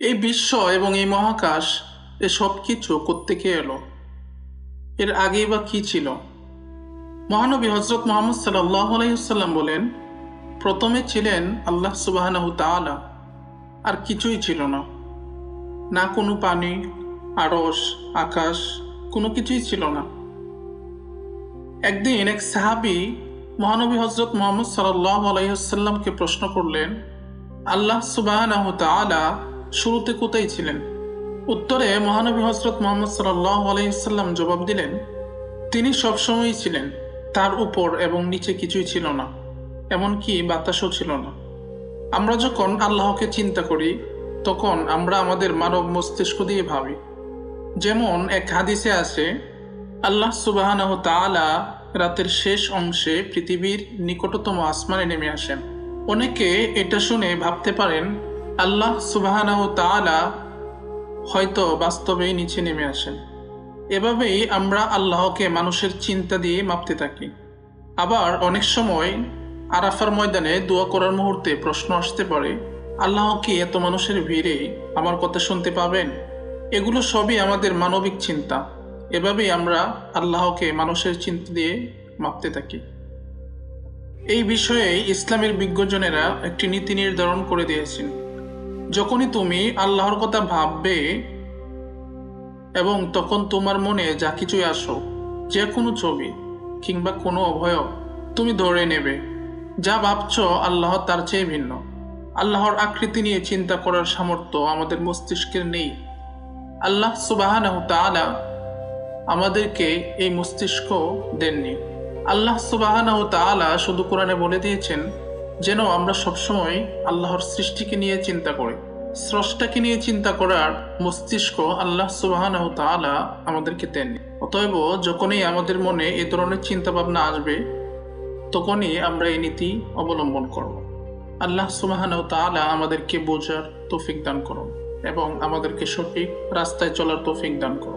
এই বিশ্ব এবং এই মহাকাশ, এ সব কিছু কোত্থেকে এলো? এর আগেই বা কি ছিল? মহানবী হজরত মোহাম্মদ সাল্লাহ বলেন, প্রথমে ছিলেন আল্লাহ তাআলা, আর কিছুই ছিল না। না কোনো পানি আড়স আকাশ, কোনো কিছুই ছিল না। একদিন এক সাহাবি মহানবী হজরত মোহাম্মদ সাল্লাহ আলাইসাল্লামকে প্রশ্ন করলেন, আল্লাহ তাআলা শুরুতে কোথায় ছিলেন? উত্তরে মহানবী হজরত মোহাম্মদ সাল্লাহ আলাইসাল্লাম জবাব দিলেন, তিনি সবসময়ই ছিলেন, তার উপর এবং নিচে কিছুই ছিল না, এমনকি বাতাসও ছিল না। আমরা যখন আল্লাহকে চিন্তা করি, তখন আমরা আমাদের মানব মস্তিষ্ক দিয়ে ভাবি। যেমন এক হাদিসে আছে, আল্লাহ সুবাহানাহ রাতের শেষ অংশে পৃথিবীর নিকটতম আসমানে নেমে আসেন। অনেকে এটা শুনে ভাবতে পারেন আল্লাহ সুবাহানাহ তাআলা হয়তো বাস্তবেই নিচে নেমে আসেন। এভাবেই আমরা আল্লাহকে মানুষের চিন্তা দিয়ে মাপতে থাকি। আবার অনেক সময় আরাফার ময়দানে দোয়া করার মুহূর্তে প্রশ্ন আসতে পারে, আল্লাহ কি এত মানুষের ভিড়ে আমার কথা শুনতে পাবেন? এগুলো সবই আমাদের মানবিক চিন্তা। এভাবেই আমরা আল্লাহকে মানুষের চিন্তা দিয়ে মাপতে থাকি। এই বিষয়ে ইসলামের বিজ্ঞজনেরা একটি নীতি নির্ধারণ করে দিয়েছেন। যখনই তুমি আল্লাহর কথা ভাববে এবং তখন তোমার মনে যা কিছুই আসো, যে কোনো ছবি কিংবা কোনো অভয়ব তুমি ধরে নেবে। যা ভাবছ আল্লাহ তার চেয়ে ভিন্ন। আল্লাহর আকৃতি নিয়ে চিন্তা করার সামর্থ্য আমাদের মস্তিষ্কের নেই। আল্লাহ তাআলা আমাদেরকে এই মস্তিষ্ক দেননি। আল্লাহ তাআলা শুধু কোরআনে বলে দিয়েছেন যেন আমরা সবসময় আল্লাহর সৃষ্টিকে নিয়ে চিন্তা করি। স্রষ্টাকে নিয়ে চিন্তা করার মস্তিষ্ক আল্লাহ সুবাহানাহু তাআলা আমাদেরকে দেননি। অতএব যখনই আমাদের মনে এ ধরনের চিন্তা ভাবনা আসবে, তখনই আমরা এই নীতি অবলম্বন করব। আল্লাহ সুবাহানাহু তাআলা আমাদেরকে বোঝার তৌফিক দান করুন এবং আমাদেরকে সঠিক রাস্তায় চলার তৌফিক দান করুন।